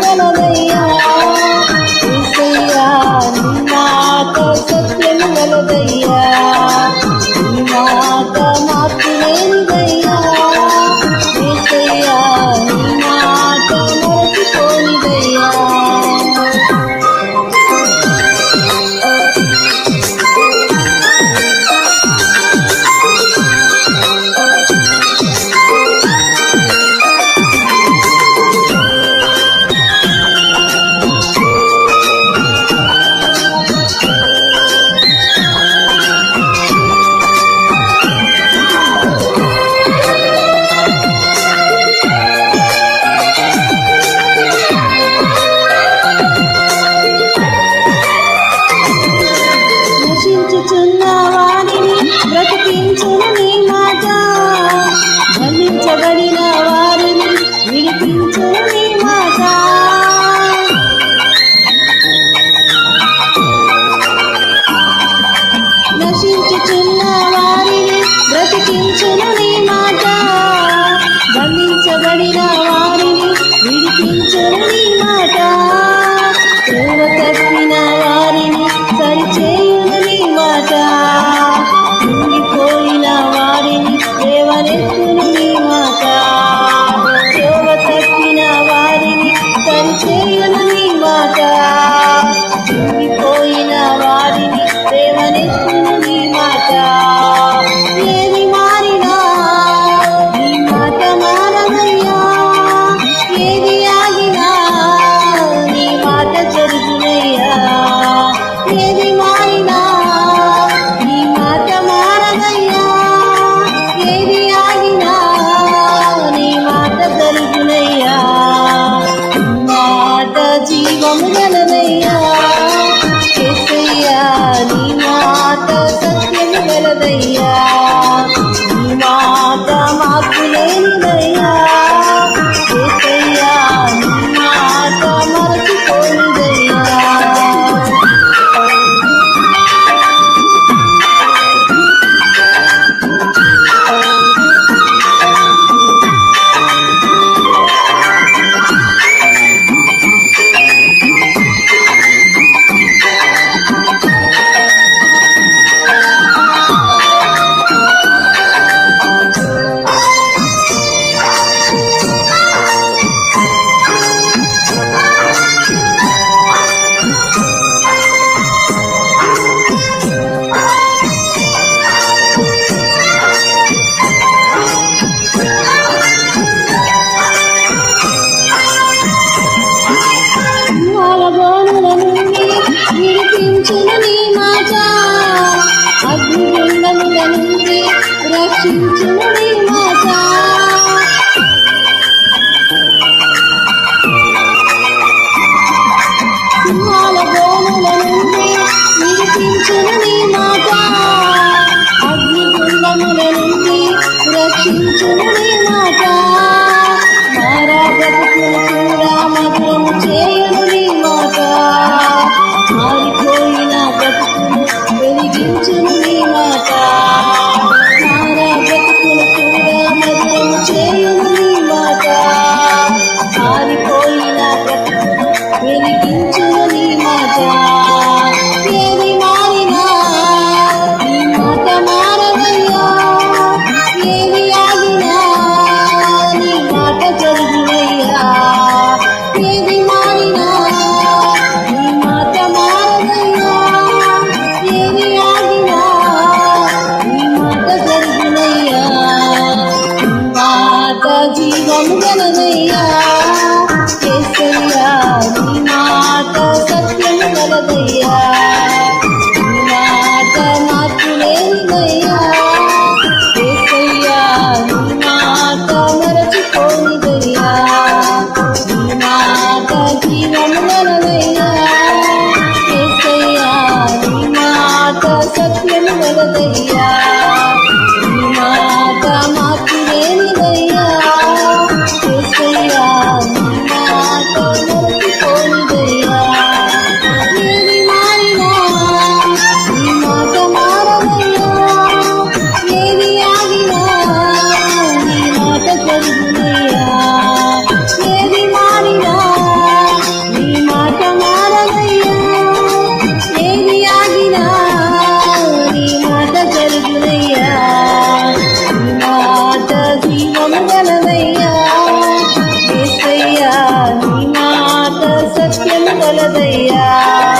no, no, no. రక్షించిన నీ మాత అగ్నిగుండముల నుండి రక్షించిన నీ మాత మారా మాత మారిపోయిన బ్రతుకులు వెలిగించును నీ మాత మారా బ్రతుకులు కూడా మధురము మాత మారిపోయిన బ్రతుకులు వెలిగించు não ganhar. yeah.